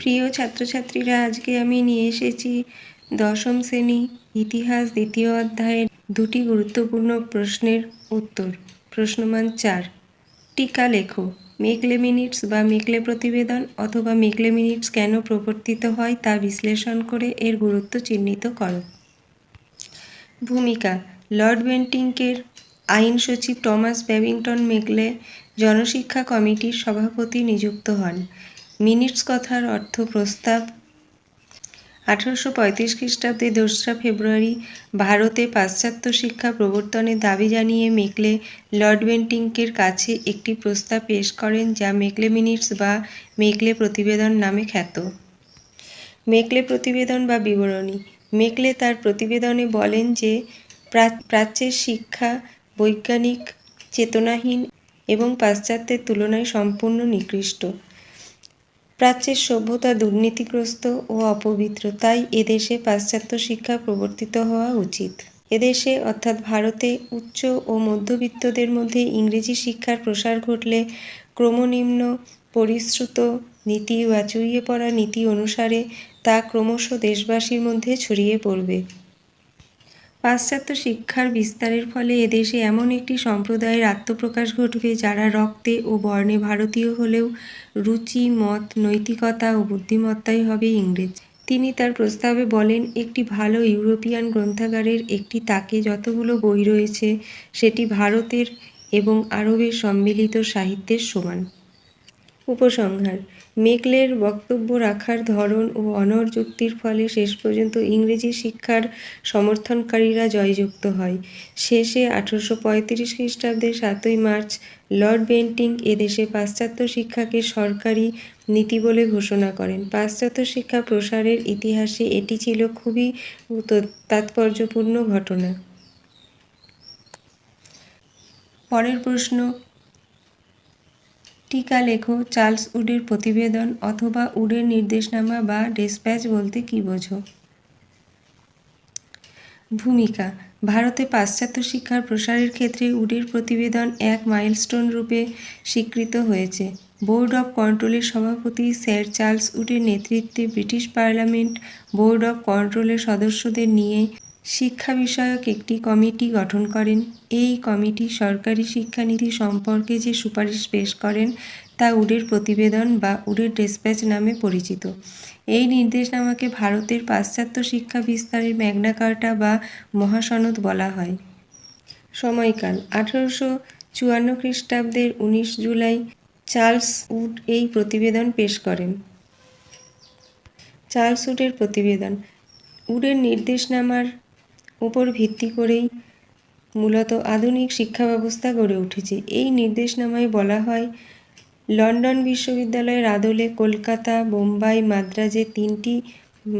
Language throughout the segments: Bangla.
প্রিয় ছাত্রছাত্রীরা, আজকে আমি নিয়ে এসেছি দশম শ্রেণি ইতিহাস দ্বিতীয় অধ্যায়ের দুটি গুরুত্বপূর্ণ প্রশ্নের উত্তর। প্রশ্নমান চার, টিকা লেখো। মেকলে মিনিটস বা মেকলে প্রতিবেদন অথবা মেকলে মিনিটস কেন প্রবর্তিত হয় তা বিশ্লেষণ করে এর গুরুত্ব চিহ্নিত করো। ভূমিকা, লর্ড বেন্টিংকের আইন সচিব টমাস ব্যাবিংটন মেকলে জনশিক্ষা কমিটির সভাপতি নিযুক্ত হন। মিনিটস কথার অর্থ প্রস্তাব। আঠারোশো পঁয়ত্রিশ খ্রিস্টাব্দে দোসরা ফেব্রুয়ারি ভারতে পাশ্চাত্য শিক্ষা প্রবর্তনের দাবি জানিয়ে মেকলে লর্ড বেন্টিংকের কাছে একটি প্রস্তাব পেশ করেন যা মেকলে মিনিটস বা মেকলে প্রতিবেদন নামে খ্যাত। মেকলে প্রতিবেদন বা বিবরণী। মেকলে তার প্রতিবেদনে বলেন যে প্রাচ্যের শিক্ষা বৈজ্ঞানিক, চেতনাহীন এবং পাশ্চাত্যের তুলনায় সম্পূর্ণ নিকৃষ্ট। প্রাচ্যের সভ্যতা দুর্নীতিগ্রস্ত ও অপবিত্র, তাই এদেশে পাশ্চাত্য শিক্ষা প্রবর্তিত হওয়া উচিত। এদেশে, অর্থাৎ ভারতে, উচ্চ ও মধ্যবিত্তদের মধ্যে ইংরেজি শিক্ষার প্রসার ঘটলে ক্রমনিম্ন পরিশ্রুত নীতি বা চুইয়ে পড়া নীতি অনুসারে তা ক্রমশ দেশবাসীর মধ্যে ছড়িয়ে পড়বে। পাশ্চাত্য শিক্ষার বিস্তারের ফলে এদেশে এমন একটি সম্প্রদায়ের আত্মপ্রকাশ ঘটবে যারা রক্তে ও বর্ণে ভারতীয় হলেও রুচি, মত, নৈতিকতা ও বুদ্ধিমত্তাই হবে ইংরেজ। তিনি তার প্রস্তাবে বলেন, একটি ভালো ইউরোপিয়ান গ্রন্থাগারের একটি তাকে যতগুলো বই রয়েছে, সেটি ভারতের এবং আরবের সম্মিলিত সাহিত্যের সমান। উপসংহার। মেকলের বক্তব্য রাখার ধরন ও অনর যুক্তির ফলে শেষ পর্যন্ত ইংরেজি শিক্ষার সমর্থনকারীরা জয়যুক্ত হয়। শেষে আঠারোশো পঁয়ত্রিশ খ্রিস্টাব্দের সাতই মার্চ, লর্ড বেন্টিং এদেশে পাশ্চাত্য শিক্ষাকে সরকারি নীতি বলে ঘোষণা করেন। পাশ্চাত্য শিক্ষা প্রসারের ইতিহাসে এটি ছিল খুবই তাৎপর্যপূর্ণ ঘটনা। পরের প্রশ্ন টিকা লেখো, চার্লস উডের প্রতিবেদন অথবা উডের নির্দেশনামা বা ডেসপ্যাচ বলতে কী বোঝো? ভূমিকা, ভারতে পাশ্চাত্য শিক্ষার প্রসারের ক্ষেত্রে উডের প্রতিবেদন এক মাইলস্টোন রূপে স্বীকৃত হয়েছে। বোর্ড অব কন্ট্রোলের সভাপতি স্যার চার্লস উডের নেতৃত্বে ব্রিটিশ পার্লামেন্ট বোর্ড অব কন্ট্রোলের সদস্যদের নিয়ে শিক্ষা বিষয়ক একটি কমিটি গঠন করেন। এই কমিটি সরকারি শিক্ষানীতি সম্পর্কে যে সুপারিশ পেশ করেন তা উডের প্রতিবেদন বা উডের ডেসপ্যাচ নামে পরিচিত। এই নির্দেশনামাকে ভারতের পাশ্চাত্য শিক্ষা বিস্তারের ম্যাগনা কার্টা বা মহাসনদ বলা হয়। সময়কাল, আঠারোশো চুয়ান্ন খ্রিস্টাব্দের উনিশ জুলাই চার্লস উড এই প্রতিবেদন পেশ করেন। চার্লস উডের প্রতিবেদন, উডের নির্দেশনামার উপর ভিত্তি করেই মূলত আধুনিক শিক্ষা ব্যবস্থা গড়ে উঠেছে। এই নির্দেশনামায় বলা হয়, লন্ডন বিশ্ববিদ্যালয়ের আদলে কলকাতা, বোম্বাই, মাদ্রাজে তিনটি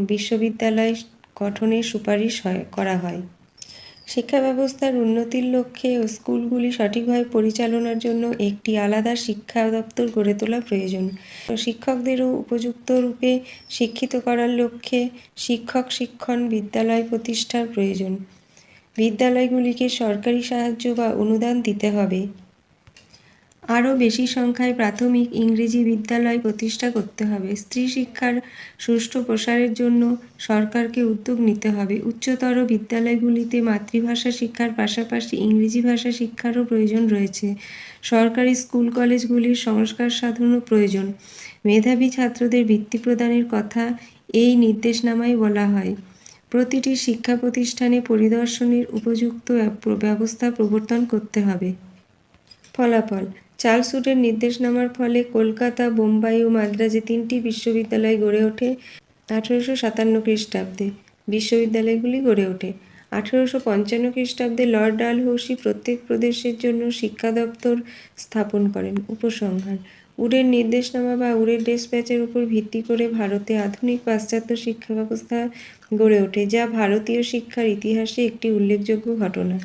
বিশ্ববিদ্যালয় গঠনের সুপারিশ হয়, করা হয়। শিক্ষা ব্যবস্থার উন্নতির লক্ষ্যে ও স্কুলগুলি সঠিকভাবে পরিচালনার জন্য একটি আলাদা শিক্ষা দপ্তর গড়ে তোলা প্রয়োজন। শিক্ষকদেরও উপযুক্ত রূপে শিক্ষিত করার লক্ষ্যে শিক্ষক শিক্ষণ বিদ্যালয় প্রতিষ্ঠার প্রয়োজন। বিদ্যালয়গুলিকে সরকারি সাহায্য বা অনুদান দিতে হবে। আরও বেশি সংখ্যায় প্রাথমিক ইংরেজি বিদ্যালয় প্রতিষ্ঠা করতে হবে। স্ত্রী শিক্ষার সুষ্ঠু প্রসারের জন্য সরকারকে উদ্যোগ নিতে হবে। উচ্চতর বিদ্যালয়গুলিতে মাতৃভাষা শিক্ষার পাশাপাশি ইংরেজি ভাষা শিক্ষারও প্রয়োজন রয়েছে। সরকারি স্কুল কলেজগুলির সংস্কার সাধনও প্রয়োজন। মেধাবী ছাত্রদের বৃত্তি প্রদানের কথা এই নির্দেশনামায় বলা হয়। প্রতিটি শিক্ষা প্রতিষ্ঠানে পরিদর্শনের উপযুক্ত ব্যবস্থা প্রবর্তন করতে হবে। ফলাফল চার্লস উডের নির্দেশনামার ফলে কলকাতা, বোম্বাই ও মাদ্রাজে তিনটি বিশ্ববিদ্যালয় গড়ে ওঠে আঠেরোশো সাতান্ন খ্রিস্টাব্দে। বিশ্ববিদ্যালয়গুলি গড়ে ওঠে। আঠেরোশো পঞ্চান্ন খ্রিস্টাব্দে লর্ড ডালহৌসি প্রত্যেক প্রদেশের জন্য শিক্ষা দপ্তর স্থাপন করেন উপসংহার। উডের নির্দেশনামা বা উডের ডেসপ্যাচের উপর ভিত্তি করে ভারতে আধুনিক পাশ্চাত্য শিক্ষা ব্যবস্থা গড়ে ওঠে, যা ভারতীয় শিক্ষার ইতিহাসে একটি উল্লেখযোগ্য ঘটনা।